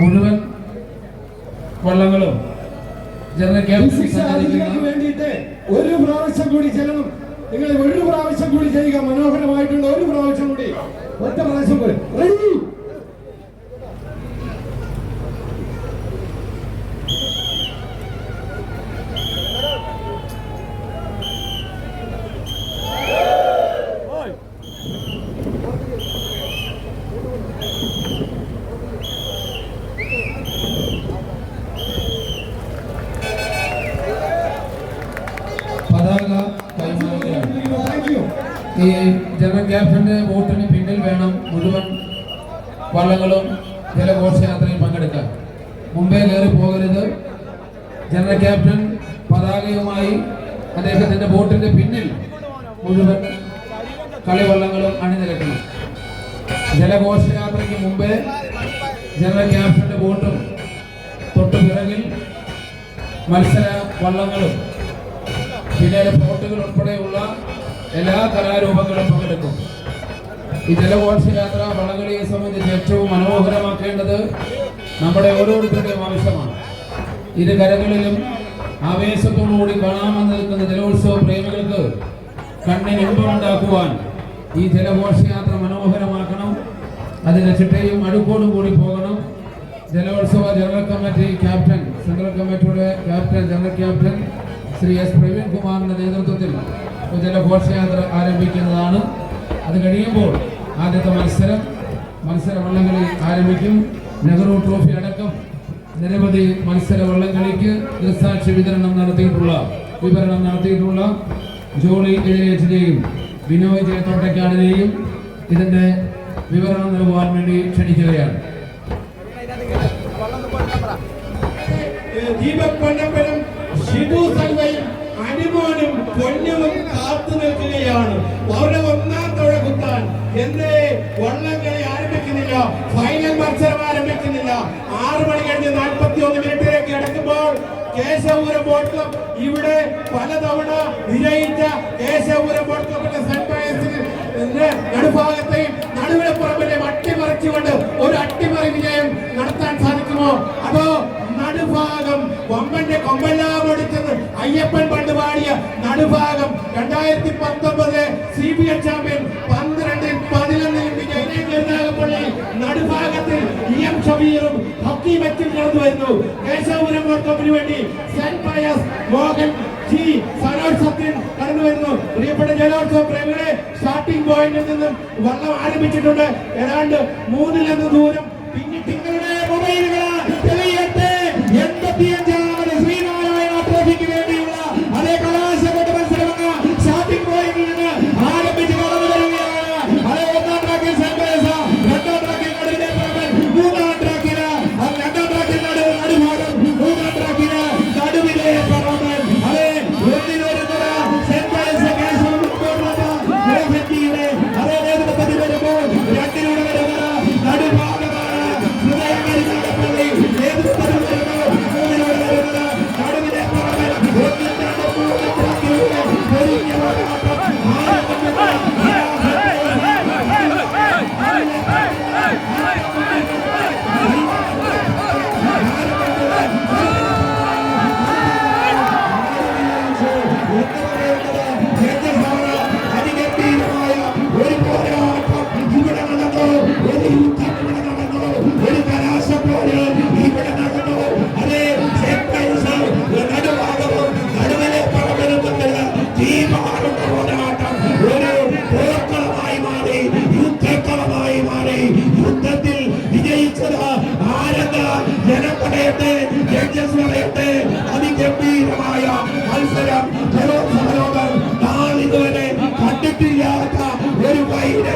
മുഴുവൻ വള്ളങ്ങളും വേണ്ടിയിട്ട് ഒരു പ്രാവശ്യം കൂടി ചെല്ലണം. നിങ്ങൾ ഒരു പ്രാവശ്യം കൂടി ചെയ്യുക മനോഹരമായിട്ടുള്ള ഒരു പ്രാവശ്യം കൂടി. ഒറ്റ പ്രാവശ്യം കൂടി ഈ ജനറൽ ക്യാപ്റ്റന്റെ വോട്ടിന് പിന്നിൽ വേണം മുഴുവൻ വള്ളങ്ങളും ജലഘോഷയാത്രയിൽ പങ്കെടുക്കാൻ. മുംബൈ കയറി പോകരുത്. ജനറൽ ക്യാപ്റ്റൻ പതാകയുമായി അദ്ദേഹത്തിന്റെ ബോട്ടിന്റെ പിന്നിൽ മുഴുവൻ കളിവള്ളങ്ങളും അണിനിരക്കണം. ജലഘോഷയാത്രയ്ക്ക് മുമ്പേ ജനറൽ ക്യാപ്റ്റന്റെ ബോട്ടും തൊട്ടു പിറകിൽ മത്സര വള്ളങ്ങളും. പിന്നീട് ബോട്ടുകൾ ഉൾപ്പെടെയുള്ള എല്ലാ കലാരൂപങ്ങളും പങ്കെടുക്കും. ഈ ജലഘോഷയാത്ര വള്ളംകളിയെ സംബന്ധിച്ച് ഏറ്റവും മനോഹരമാക്കേണ്ടത് നമ്മുടെ ഓരോരുത്തരുടെയും ആവശ്യമാണ്. ഇരു കരകളിലും ആവേശത്തോടുകൂടി കാണാമെന്ന് നിൽക്കുന്ന ജലോത്സവ പ്രേമികൾക്ക് കണ്ണിന് ഇമ്പമുണ്ടാക്കുവാൻ ഈ ജലഘോഷയാത്ര മനോഹരമാക്കണം. അതിന്റെ ചിട്ടയും അടുക്കോടും കൂടി പോകണം. ജലോത്സവ ജനറൽ കമ്മിറ്റി ക്യാപ്റ്റൻ സെൻട്രൽ കമ്മിറ്റിയുടെ captain general captain Shri S Praveen കുമാറിന്റെ നേതൃത്വത്തിൽ ജലഘോഷയാത്ര ആരംഭിക്കുന്നതാണ്. അത് കഴിയുമ്പോൾ ആദ്യത്തെ മത്സരം മത്സര വള്ളംകളി ആരംഭിക്കും. നെഹ്റു ട്രോഫി അടക്കം നിരവധി മത്സര വള്ളംകളിക്ക് ദൃസാക്ഷി വിതരണം നടത്തിയിട്ടുള്ള വിവരണം നടത്തിയിട്ടുള്ള ജോളി എതിരേറ്റിനെയും വിനോയ് ജയത്തോട്ടക്കാടിനെയും ഇതിന്റെ വിവരണം നൽകുവാൻ വേണ്ടി ക്ഷണിക്കുകയാണ്. ദീപക് പൊന്നപ്പനും ഷിബു സംഘയും അനുമോനും പൊന്നുവും കാത്തു നിൽക്കുകയാണ്. അവരുടെ ഒന്നാം തുഴ കുത്താൻ. എന്തേ? വള്ളംകളി ആരംഭിക്കുന്നില്ല. ഫൈനൽ മത്സരം ആരംഭിക്കുന്നില്ല. ആറു മണി കഴിഞ്ഞ് നാൽപ്പത്തി ഒന്ന് മിനിറ്റിലേക്ക് കിടക്കുമ്പോൾ കേശവപുരം ബോട്ട് ക്ലബ് ഇവിടെ പലതവണ വിജയിച്ച കേശവപുരം ബോട്ട് ക്ലബിന്റെ സൺറൈസിന് നടുഭാഗത്തെയും നടുവിലെ പുറമിലെയും അട്ടിമറിച്ചുകൊണ്ട് ഒരു അട്ടിമറി വിജയം നടത്താൻ സാധിക്കുമോ? അതോ നടുഭാഗം കൊമ്പന്റെ കൊമ്പെല്ലാം ഒടിച്ചത് അയ്യപ്പൻ പണ്ട് പാടിയ നടുഭാഗം. രണ്ടായിരത്തി പത്തൊമ്പതിലെ സി ബി എൽ ചാമ്പ്യൻ പന്ത്രണ്ടിൽ പതിനൊന്നിൽ വിജയം കരുനാഗപ്പള്ളി നടുഭാഗത്തിൽ ഇ എം ഷബീറും ഹോക്കി മെച്ചിൽ കടന്നു വരുന്നു. കേശവപുരം ക്ലബിന് വേണ്ടി saint Pius Mohan G Sanoj Sathyan കടന്നു വരുന്നു. പ്രിയപ്പെട്ട ജലോത്സവ പ്രേമികളെ സ്റ്റാർട്ടിംഗ് പോയിന്റിൽ നിന്നും വള്ളം ആരംഭിച്ചിട്ടുണ്ട്. ഏതാണ്ട് മൂന്നിലെന്ന ദൂരം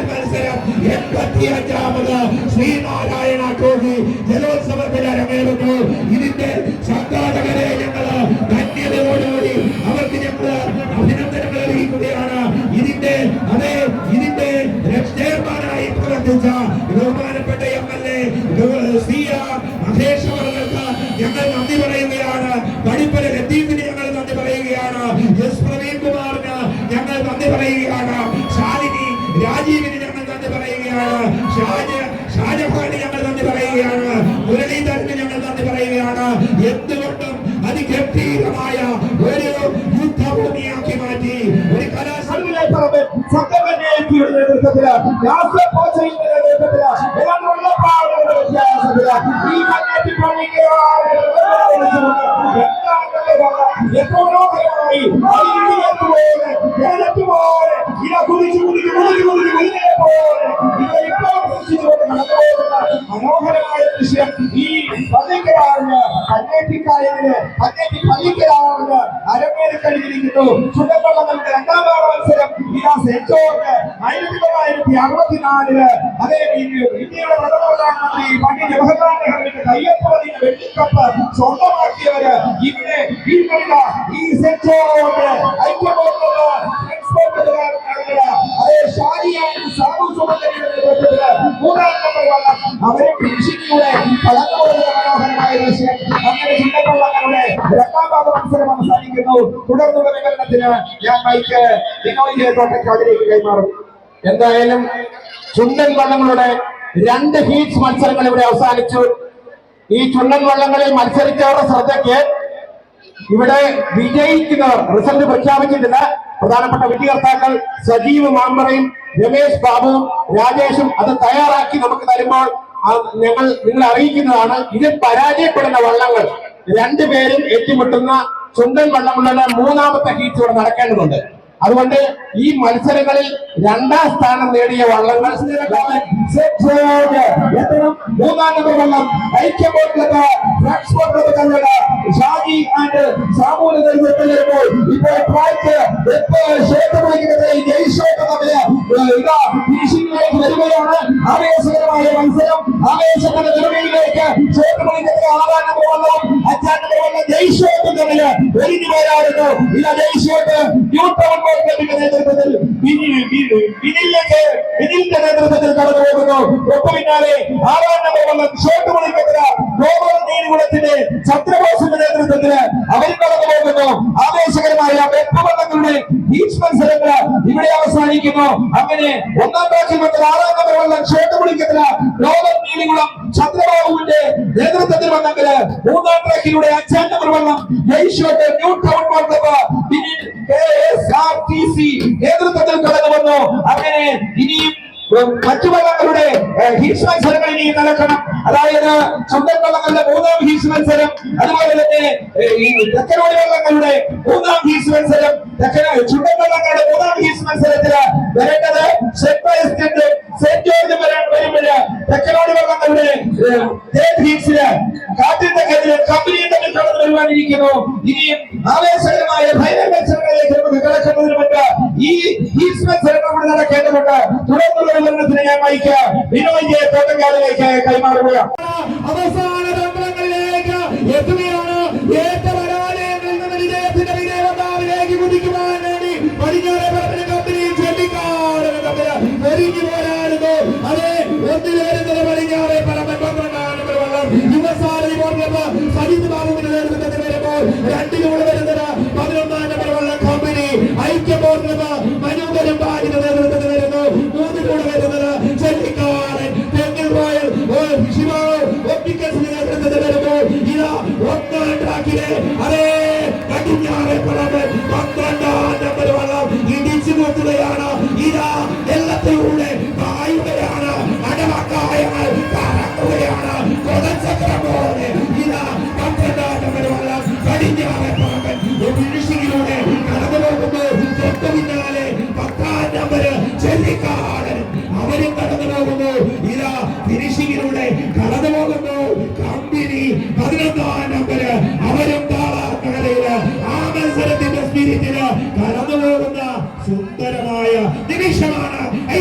ഫൈനൽ മത്സരം എൺപത്തിയഞ്ചാമത് ശ്രീനാരായണ ട്രോഫി ജലോത്സവത്തിൽ നന്ദി പറയുകയാണ്. ഷാജ ഷാജഹാന് ഞങ്ങൾ നന്ദി പറയുകയാണ്. മുരളീധരന് ഞങ്ങൾ നന്ദി പറയുകയാണ്. എന്തുകൊണ്ടും അതിഗംഭീരമായ ഒരു യുദ്ധഭൂമിയാക്കി മാറ്റി ഒരു സംഘടനയുടെ നേതൃത്വത്തിൽ നേതൃത്വത്തിൽ ഏതാണ്ട് വെള്ളപ്പാടുകളുടെ വ്യത്യാസത്തിൽ ഈ കണ്ണേറ്റി എപ്പോഴോകരമായി പോലെ ഇല കുതിച്ചു കുതിച്ചു കുതിച്ചു കുതിച്ചു കുതിരെ പോലെ മനോഹരമായ ദൃശ്യം. ഈ പള്ളിക്കരാറിന് കണ്ണേറ്റിക്കായതിന് കണ്ണേറ്റി പള്ളിക്കരാറിന് അരങ്ങേറി കഴിഞ്ഞിരിക്കുന്നു ചുണ്ടപ്പള്ളങ്ങളുടെ രണ്ടാം മത്സരം. ഇതാ സെന്റ് ആയിരത്തി തൊള്ളായിരത്തി അറുപത്തിനാലിൽ അതേ ഇന്ത്യയുടെ പ്രഥമ പ്രധാനമന്ത്രി പണ്ഡിറ്റ് ജവഹർലാൽ നെഹ്റുവിന്റെ കയ്യപ്പതിന്റെ വെള്ളിക്കപ്പ് സ്വന്തമാക്കിയവര് ഇവിടെ ഈ കളിക ഈ സെന്റ് ജോർജ് ഞാൻ മൈക്ക് എന്തായാലും ചുണ്ടൻ വള്ളങ്ങളുടെ രണ്ട് ഹീറ്റ്സ് മത്സരങ്ങൾ ഇവിടെ അവസാനിച്ചു. ഈ ചുണ്ടൻ വള്ളങ്ങളിൽ മത്സരിച്ചവരുടെ ശ്രദ്ധയ്ക്ക് ഇവിടെ വിജയിക്കുന്നവർ റിസൾട്ട് പ്രഖ്യാപിച്ചിട്ടില്ല. പ്രധാനപ്പെട്ട വിധികർത്താക്കൾ സജീവ് മാമ്പറയും രമേശ് ബാബുവും രാജേഷും അത് തയ്യാറാക്കി നമുക്ക് തരുമ്പോൾ ഞങ്ങൾ നിങ്ങളെ അറിയിക്കുന്നതാണ്. ഇതിൽ പരാജയപ്പെടുന്ന വള്ളങ്ങൾ. രണ്ടുപേരും ഏറ്റുമുട്ടുന്ന ചുണ്ടൻ വള്ളങ്ങളുടെ മൂന്നാമത്തെ ഹീറ്റ് ഇവിടെ നടക്കേണ്ടതുണ്ട്. അതുകൊണ്ട് ഈ മത്സരങ്ങളിൽ രണ്ടാം സ്ഥാനം നേടിയ വള്ളങ്ങൾ മൂന്നാം നമ്പർ വള്ളം കല്ലട ഷാജി ആൻഡ് സാമൂഹ്യ നേതൃത്വത്തിൽ വരുമ്പോൾ ഇപ്പോൾ ട്രാക്ക് ക്ഷേത്രമണിക്കുന്നത് ജയ്ഷോട്ട് തമ്മിൽ ഇതാ ഫിനിഷിംഗിലേക്ക് വരികയാണ് ആവേശകരമായ മത്സരം ആവേശത്തിന്റെ നിർമ്മിതിയിലേക്ക് ക്ഷേത്രമണിക്കുന്നത് ആറാം നമ്പർ വള്ളം അഞ്ചാം നമ്പർ വള്ളം ജയ്ഷോട്ടും തമ്മിൽ ഒരുങ്ങി വരാറുണ്ട് ഇതാ ജയ്ഷോട്ട് ന്യൂട്ടൺ ബോർഡിന്റെ നേതൃത്വത്തിൽ വിനിലിന്റെ നേതൃത്വത്തിൽ കടന്നു പോകുന്നു ഒപ്പം ആറാം നമ്പർ വള്ളം ഷോട്ട് മണിക്കത്ര ഗോപാൽ നീലികുളത്തിന്റെ ചന്ദ്രബോസിന്റെ നേതൃത്വത്തിൽ അവർ കടന്നു പോകുന്നു ആവേശകരമായ വെപ്പവള്ളങ്ങളുടെ ബീച്ച് മത്സരങ്ങൾ ഇവിടെ അവസാനിക്കുന്നു അങ്ങനെ ഒന്നാം ട്രാക്കിൽ വന്ന ആറാം നമ്പർ വള്ളം ഷോട്ട് മണിക്കത്ര ഗോപാൽ നീലികുളം ചന്ദ്രബാബുവിന്റെ നേതൃത്വത്തിൽ വന്നെങ്കിൽ മൂന്നാം ട്രാക്കിലൂടെ അഞ്ചാം നമ്പർ വള്ളം ജയ്ഷോട്ട് new town Mandapa Vinil K S R T C നേതൃത്വത്തിൽ കടന്നു വന്നു അങ്ങനെ ഇനിയും മറ്റു വള്ളങ്ങളുടെ ഏഹ്, ഹീറ്റ്സ് മത്സരങ്ങൾ ഇനിയും നടക്കണം. അതായത് ചുണ്ടൻ വള്ളങ്ങളുടെ മൂന്നാം ഹീറ്റ്സ് മത്സരം അതുപോലെ തന്നെ തെക്കനോടി വള്ളങ്ങളുടെ മൂന്നാം ഹീറ്റ്സ് മത്സരം തെക്കന ചുണ്ടൻ വള്ളങ്ങളുടെ മൂന്നാം ഹീറ്റ്സ് മത്സരത്തിൽ വരേണ്ടത് സെന്റ് ജോർജ് വരാൻ വരുമ്പോഴ് തെക്കനോടി വള്ളങ്ങളുടെ ഹീറ്റ്സിൽ കാറ്റിന്റെ കമ്പനിയും തമ്മിൽ കടന്നു വരുവാനിരിക്കുന്നു. ഇനിയും ആവേശകരമായ ഫൈനൽ മത്സരങ്ങളിലേക്ക് നമുക്ക് കിടക്കുന്നതിന് ഈ ഹീറ്റ്സ് മത്സരങ്ങൾ കൂടി നടക്കേണ്ടതുണ്ട്. തുടർന്നുള്ള വിവരണത്തിന് ഞാൻ മൈക്ക് വിനോദിയെ തോട്ടക്കാരിലേക്ക് കൈമാറുകയാണ്. അവസാന തന്ത്രങ്ങളിലേക്ക് എത്തുകയാണ്.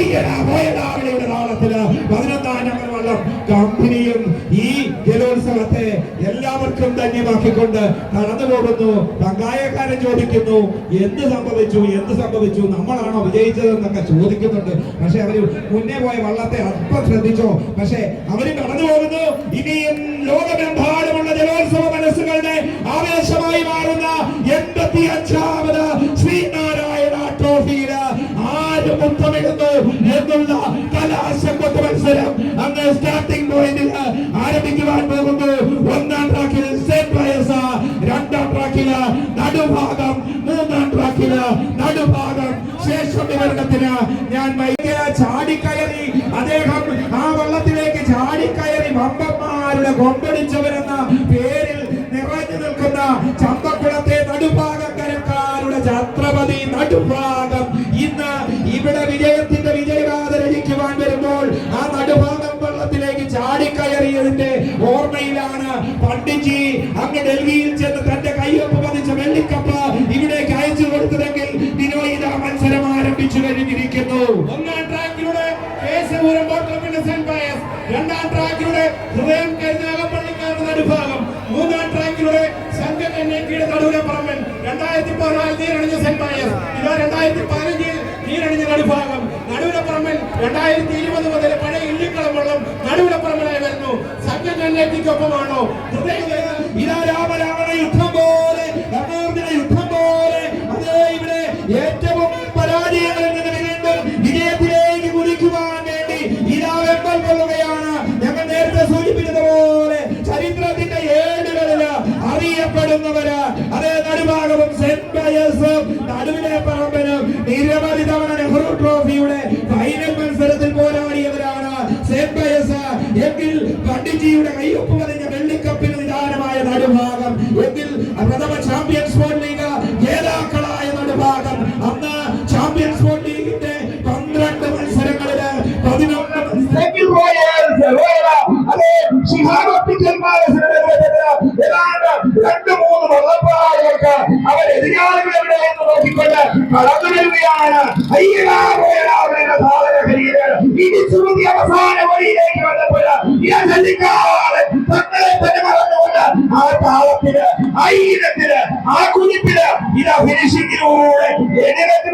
നിമിഷമാണ് അയ്യടാ പോയടാ വിളിയുടെ താളത്തിൽ പതിനൊന്നാം നമ്പർ വള്ളം കമ്പനിയും ഈ ജലോത്സവത്തെ എല്ലാവർക്കും ധന്യമാക്കിക്കൊണ്ട് നടന്നു പോകുന്നു. പങ്കായക്കാരൻ ചോദിക്കുന്നു എന്ത് സംഭവിച്ചു? എന്ത് സംഭവിച്ചു? നമ്മളാണോ വിജയിച്ചതെന്നൊക്കെ ചോദിക്കുന്നുണ്ട്. പക്ഷെ അവർ മുന്നേ പോയ വള്ളത്തെ അല്പം ശ്രദ്ധിച്ചോ? പക്ഷെ അവർ കടന്നു പോകുന്നു. ഇനിയും ലോകമെമ്പാടുമുള്ള ജലോത്സവ മനസ്സുകളുടെ ആവേശമായി മാറുന്ന എൺപത്തി അഞ്ചാമത് ട്രോഫിയിൽ ആര് എന്നുള്ള എന്നുള്ള കലാശക്കൊട്ട് മത്സരം അന്ന് സ്റ്റാർട്ടിംഗ് പോയിന്റിൽ ആരംഭിക്കുവാൻ പോകുന്നു. ഒന്നാം ട്രാക്കിൽ സെന്റ് രണ്ടാം ട്രാക്കിൽ നടുഭാഗം മൂന്നാം ട്രാക്കിൽ നടുഭാഗം. ശേഷം വിവരണത്തിന് ഞാൻ വൈകിയ ചാടിക്കയറി. അദ്ദേഹം ആ വള്ളത്തിലേക്ക് ചാടിക്കയറി. വമ്പന്മാരുടെ കൊമ്പടിച്ചവരെന്ന പേരിൽ നിറഞ്ഞു നിൽക്കുന്ന ചമ്പക്കുളത്തെ നടുഭാഗക്കരക്കാരുടെ ഛത്രപതി നടുഭാഗം ഇന്ന് ഇവിടെ വിജയത്തിന്റെ വിജയഗാഥ രചിക്കുവാൻ വരുമ്പോൾ ആ നടുഭാഗം വെള്ളത്തിലേക്ക് ചാടിക്കയറിയതിന്റെ ഓർമ്മയിലാണ് പണ്ഡിറ്റ്ജി അങ്ങ് ഡൽഹിയിൽ ചെന്ന് തന്റെ കയ്യൊപ്പ് പതിച്ച വെള്ളിക്കപ്പ ഇവിടേക്ക് അയച്ചു കൊടുത്തതെങ്കിൽ ബിനോയിത മത്സരം ആരംഭിച്ചു കഴിഞ്ഞിരിക്കുന്നു. ഒന്നാം ട്രാക്കിലൂടെ രണ്ടാം ട്രാക്കിലൂടെ ഹൃദയം കരുനാഗപ്പള്ളിക്കാരുടെ നടുഭാഗം. മൂന്നാം ട്രാക്കിലൂടെ സംഘം എന്നേക്കിയുടെ നടുവിലെ പറമ്പൻ. രണ്ടായിരത്തി പതിനാല് നീരണിഞ്ഞ സെന്റ് പയസ് ഇതാ രണ്ടായിരത്തി പതിനഞ്ചിൽ നീരണിഞ്ഞ നടുഭാഗം നടുവിലപ്പുറമിൽ രണ്ടായിരത്തി ഇരുപത് മുതൽ പഴയ ഇല്ലിക്കളം വെള്ളം നടുവിലപ്പുറമിലായി വരുന്നു. സംഘം കന്നേറ്റിക്കൊപ്പമാണോ ഇതാ രാമരാവണ യുദ്ധം പോലെ യുദ്ധം പോലെ അതേ ഇവിടെ പണ്ഡിറ്റ്ജിയുടെ കയ്യൊപ്പ് പതിഞ്ഞ വെള്ളിക്കപ്പിന് നിദാനമായ നടുഭാഗം. എങ്കിൽ പ്രഥമ ചാമ്പ്യൻസ് ബോൾ ലീഗ് ജേതാക്കളായ നടുഭാഗം. അന്ന് ചാമ്പ്യൻസ് ബോൾ ലീഗിന്റെ പന്ത്രണ്ട് മത്സരങ്ങളിൽ പതിനൊന്ന് രണ്ട് മൂന്ന് വള്ളപ്പാടുകൾക്ക് അവർ എതിരാളികൾ എവിടെ എന്ന് നോക്കിക്കൊണ്ട് കടന്നു വരികയാണ്. അയ്യടാ റോയലാ ആ താളത്തിന് ആ ഈരത്തിന് ആ കുതിപ്പിന് ഇതാ ഫിനിഷിങ്ങിലൂടെ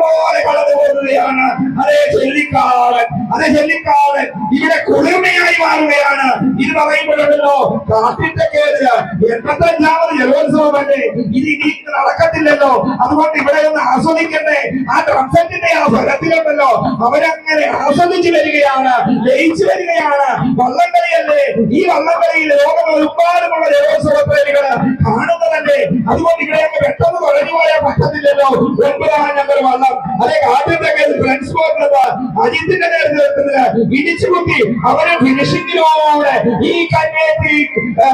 പോലെ കടന്നു പോകുകയാണ് അതേ ചെല്ലിക്കാളൻ അതേ ചെല്ലിക്കാളൻ ഇവിടെ കുളിർമയായി മാറുകയാണ് ഇത് പറയുമ്പോഴല്ലോ കാട്ടിന്റെ കേരള എൺപത്തഞ്ചാമത് ജലോത്സവം അല്ലേ? ഇത് നടക്കത്തില്ലല്ലോ. അതുകൊണ്ട് ഇവിടെ ഒന്ന് ആസ്വദിക്കണ്ടേ ആ ഡ്രംസെറ്റിന്റെ ആ ഫലത്തിലുണ്ടല്ലോ അവരങ്ങനെ ആസ്വദിച്ചു വരികയാണ് ലയിച്ചു വരികയാണ്. വള്ളംകളിയല്ലേ? ഈ വള്ളംകളിയിൽ ലോകം ഒരുപാടുമുള്ള ജലോത്സവ പ്രേമികൾ കാണുന്നതല്ലേ? അതുകൊണ്ട് ഇവിടെ അങ്ങ് പെട്ടെന്ന് പറഞ്ഞു പോയാൽ പറ്റത്തില്ലല്ലോ. ഒൻപതാം നമ്പർ വള്ളം. അതെ ആദ്യത്തെ കേസ് ഫ്രണ്ട്സ് പോകുന്നത് അജിത്തിന്റെ നേതൃത്വത്തിൽ ഇടിച്ചുകുത്തി അവരെ ഫിനിഷിങ്ങിലൂടെ ഈ കന്യാറ്റി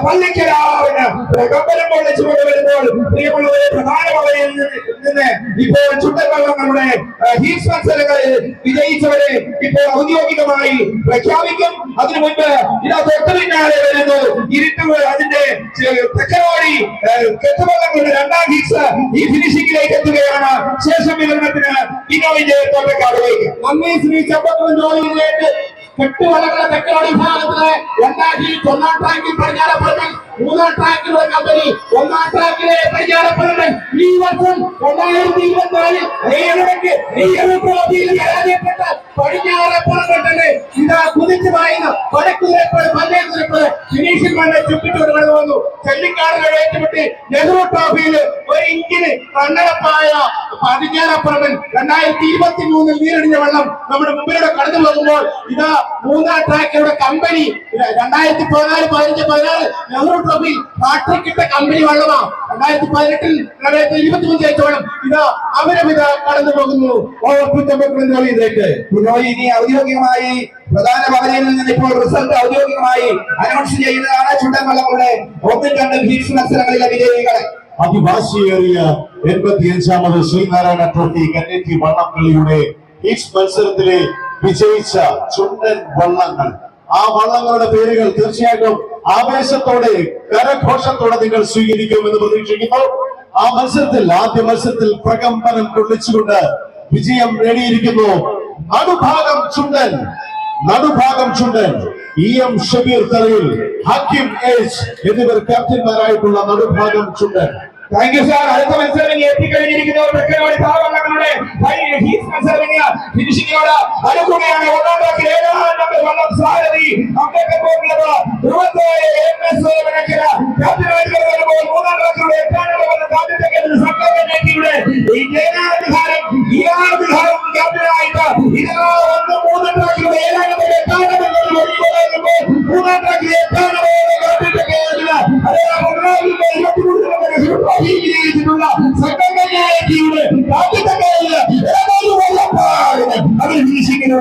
പള്ളിക്കലാവിന് പ്രകമ്പനം കൊള്ളിച്ചുകൊണ്ട് വരുമ്പോൾ പ്രിയമുള്ളവരെ പ്രധാന വലയിൽ നിന്ന് ഇപ്പോൾ ചുണ്ടൻവള്ളങ്ങളുടെ ഹീസ് മത്സരങ്ങളിൽ വിജയിച്ചവരെ ഇപ്പോൾ ഔദ്യോഗികമായി പ്രഖ്യാപിക്കും. അതിനു മുൻപ് ഇതാ തൊട്ട് പിന്നാലെ വരുന്നു. ഇരുട്ടുകൾ അതിന്റെ തെക്കനോടി കെട്ടുവള്ളങ്ങളുടെ രണ്ടാം ഹീസ് ഈ ഫിനിഷിംഗിലേക്ക് എത്തുകയാണ്. ശേഷം വിവരണത്തിന് ബിനോയിന്റെ തോട്ടക്കാടുകൾക്ക് നന്ദി ശ്രീ ചമ്പക്കുളം ജോലിയിലേക്ക് കെട്ടുവള്ളങ്ങളുടെ തെക്കോടി വിഭാഗത്തിലെ രണ്ടായിരത്തി ടാങ്കിൽ പടിഞ്ഞാറപ്പുറത്തിൽ മൂന്നാം ട്രാക്കിലുള്ള കമ്പനി ഒന്നാം ട്രാക്കിലെ പടിഞ്ഞാറപ്പുറത്തിൽ ഈ വർഷം രണ്ടായിരത്തി ഇരുപത്തിനാലിൽ ഏഴ് ട്രോഫിയിൽ പരാജയപ്പെട്ട പടിഞ്ഞാറപ്പുറപ്പെട്ടത് ഇതാ കുതിച്ചു പായുന്നു വടക്കുതിരപ്പോൾ മല്ലേക്കുതിരപ്പോൾ ഫിനിഷിംഗ് ചുറ്റിട്ടോട് കടന്നു വന്നു. ചെല്ലിക്കാടിനെ ഏറ്റുമുട്ടി നെഹ്റു ട്രോഫിയിൽ ഒരു ഇഞ്ചിന് റണ്ണറപ്പായ പടിഞ്ഞാറപ്പുറമൻ രണ്ടായിരത്തി ഇരുപത്തി മൂന്നിൽ നീരടിഞ്ഞ വെള്ളം നമ്മുടെ മുമ്പിലൂടെ കടന്നു പോകുമ്പോൾ ഇതാ മൂന്നാം ട്രാക്കിലൂടെ കമ്പനി രണ്ടായിരത്തി പതിനാല് പതിനഞ്ച് പതിനാറ് നെഹ്റു ട്രോഫി ഫാക്ടറിക്കിട്ട കമ്പനി വെള്ളമാ. രണ്ടായിരത്തി പതിനെട്ടിൽ രണ്ടായിരത്തി ഇരുപത്തി ജയിച്ച വെള്ളം ഇതാ അവരും ഇതാ കടന്നു പോകുന്നു. ഔദ്യോഗികമായി പ്രധാന ഭവനിൽ നിന്ന് ഇപ്പോൾ റിസൾട്ട് ഔദ്യോഗികമായി അനൗൺസ് ചെയ്യുന്നതാണ് ചുണ്ടൻവള്ളങ്ങളുടെ ഒന്നും രണ്ട് ഹീറ്റ്സ് മത്സരങ്ങളിലെ വിജയികളെ അതിവാശിയേറിയ എൺപത്തിയഞ്ചാമത് ശ്രീനാരായണ ട്രോഫി കന്നേറ്റി വള്ളംകളിയുടെ ഈച്ച് മത്സരത്തിലെ വിജയിച്ച ചുണ്ടൻ വള്ളങ്ങൾ. ആ വള്ളങ്ങളുടെ പേരുകൾ തീർച്ചയായിട്ടും ആവേശത്തോടെ കരഘോഷത്തോടെ നിങ്ങൾ സ്വീകരിക്കുമെന്ന് പ്രതീക്ഷിക്കുന്നു. ആ മത്സരത്തിൽ ആദ്യ മത്സരത്തിൽ പ്രകമ്പനം കൊള്ളിച്ചുകൊണ്ട് വിജയം നേടിയിരിക്കുന്നു. Nadubhagam Chundan Nadubhagam Chundan E M Shabeer Tharayil Hakkim H എന്നിവർ ക്യാപ്റ്റന്മാരായിട്ടുള്ള Nadubhagam Chundan. Thank you sir അടുത്ത മത്സരം ഇനി എത്തിക്കഴിഞ്ഞിരിക്കുന്നവർ തെക്കനോടി ഇനി ഫിനിഷിങ്ങിനോട് അടുക്കുകയാണ്. ഒന്നാം ട്രാക്കിൽ ഏഴാം നമ്പർ വള്ളം സാരഥി. അമ്മയൊക്കെ പോകുന്നത് ധ്രുവത്തോയെ എം എസ് സോമനക്കര ക്യാപ്റ്റനായിട്ട് വരുമ്പോൾ മൂന്നാം ട്രാക്കിലൂടെ എട്ടാം നമ്പർ വന്ന ആദ്യത്തെ കേന്ദ്ര സംഘം ഈ ജയനാധികാരം ഈ ആധികാരം ക്യാപ്റ്റനായിട്ട് ഇതാ ഒന്ന് മൂന്നാം ട്രാക്കിലൂടെ ഏഴാം നമ്പർ എട്ടാം നമ്പർ മൂന്നാം ട്രാക്കിൽ എട്ടാം നമ്പർ അതേ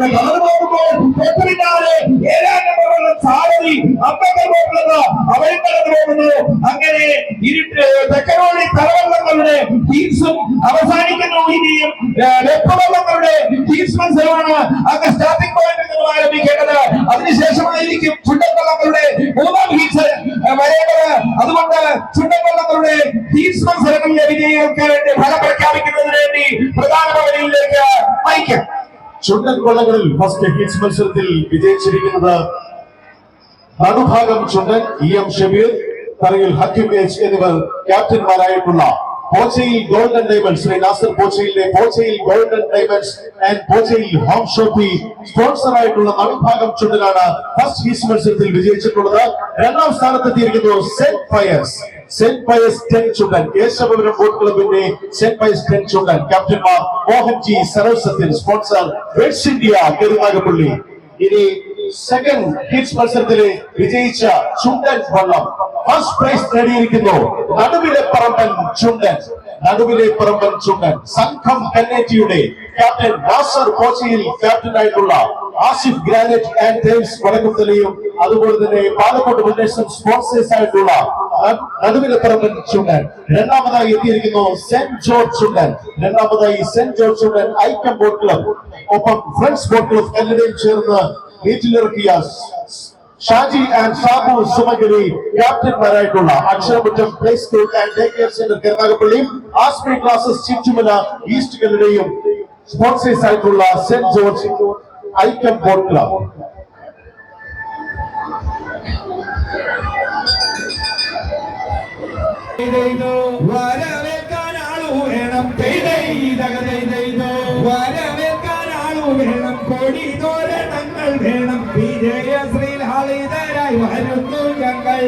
കടന്നു പോകുമ്പോൾ തൊട്ടുപിന്നാലെ ഏഴാം നമ്പർ വെള്ള സാരഥി അമ്പത് പോകുന്നത് അവരും കടന്നു പോകുന്നു. അങ്ങനെ ഇരുട്ട് തെക്കനോളി തലവള്ളങ്ങളുടെ ടീംസും അവസാനിക്കുന്നു. ഇനിയും വെപ്പവള്ളങ്ങളുടെ ടീംസ് മത്സരമാണ് അങ്ങ് സ്റ്റാർട്ടിംഗ് പോയിന്റിൽ നിന്നും ആരംഭിക്കേണ്ടത്. അതിനുശേഷമായിരിക്കും ചുണ്ടൻവള്ളങ്ങളുടെ മൂന്നാം ഹീറ്റ്സ് വരേണ്ടത്. അതുകൊണ്ട് ചുണ്ടൻവള്ളങ്ങളുടെ ടീംസ് മത്സരങ്ങളിലെ വിജയികൾക്ക് വേണ്ടി ഫലം പ്രഖ്യാപിക്കുന്നതിന് വേണ്ടി പ്രധാന ഭവനിലേക്ക് അയക്കാം. ചുണ്ടൻ വള്ളങ്ങളിൽ ഫസ്റ്റ് ഹിറ്റ്സ് മത്സരത്തിൽ വിജയിച്ചിരിക്കുന്നത് നടുഭാഗം ചുണ്ടൻ E M Shabeer Tharayil Hakkim H എന്നിവർ ക്യാപ്റ്റന്മാരായിട്ടുള്ള പോച്ചയിൽ ഗോൾഡൻ ഡയമണ്ട്സ് ശ്രീ നാസർ പോച്ചയിലെ പോച്ചയിൽ golden diamonds and പോച്ചയിൽ home Shopee sponsor ആയിട്ടുള്ള നവിഭാഗം ചുണ്ടിലാണ് ഫസ്റ്റ് ഹീസ് മത്സരത്തിൽ വിജയിച്ചിട്ടുള്ളത്. രണ്ടാം സ്ഥാനത്തെത്തിയിരിക്കുന്നു സെന്റ് ഫയർസ് സെന്റ് പയസ് ടെൻ ചുണ്ടൻ. കേശവപുരം ബോട്ട് ക്ലബിന്റെ സെന്റ് പയസ് ടെൻ ചുണ്ടൻ. ക്യാപ്റ്റന്മാർ മോഹൻ ജി സരോസത്യൻ സ്പോൺസർ വെഡ്സ് ഇന്ത്യ കരുനാഗപ്പള്ളി ഇനി സെക്കൻഡ് ഹിറ്റ്സ് മത്സരത്തിലെ വിജയിച്ച ചുണ്ടൻ വള്ളം. ഫസ്റ്റ് പ്രൈസ് നേടിയിരിക്കുന്നു. നടുവിലെ പറമ്പൻ ചുണ്ടൻ നടുവിലെ പറമ്പൻ ചുണ്ടൻ സംഘം കന്നേറ്റിയുടെ ക്യാപ്റ്റൻ നാസർ കോച്ചിയിൽ ക്യാപ്റ്റനായിട്ടുള്ള ആസിഫ് ഗ്രാനൈറ്റ് ആൻഡ് ടൈൽസ് വടക്കുത്തലയും അതുപോലെ തന്നെ പാലക്കോട് പ്രദേശം സ്പോൺസേഴ്സ് ആയിട്ടുള്ള നടുവിലെ പറമ്പൻ ചുണ്ടൻ രണ്ടാമതായി എത്തിയിരിക്കുന്നു സെന്റ് ജോർജ് ചുണ്ടൻ രണ്ടാമതായി സെന്റ് ജോർജ് ചുണ്ടൻ ഐക്യം ബോട്ട് ക്ലബ്. ഒപ്പം ഫ്രണ്ട്സ് ബോട്ട് ക്ലബ് എന്നിവയും ചേർന്ന് വീട്ടിലിറക്കിയ Shaji and Sabu Sumagiri ക്യാപ്റ്റന്മാരായിട്ടുള്ള Aksharamuttam play school and day care centre കരുനാഗപ്പള്ളിയും Asmi classes Chittumala east കല്ലടയും സ്പോൺസേഴ്സ് ആയിട്ടുള്ള സെന്റ് ജോർജ് ഐക്യം ബോട്ട് ക്ലബ്. വരവേൽക്കാൻ വേണം. വരവേൽക്കാൻ വേണം. കൊടി തോരണങ്ങൾ വേണം. വിജയ ശ്രീലാളിതരായി വരുന്നു ഞങ്ങൾ.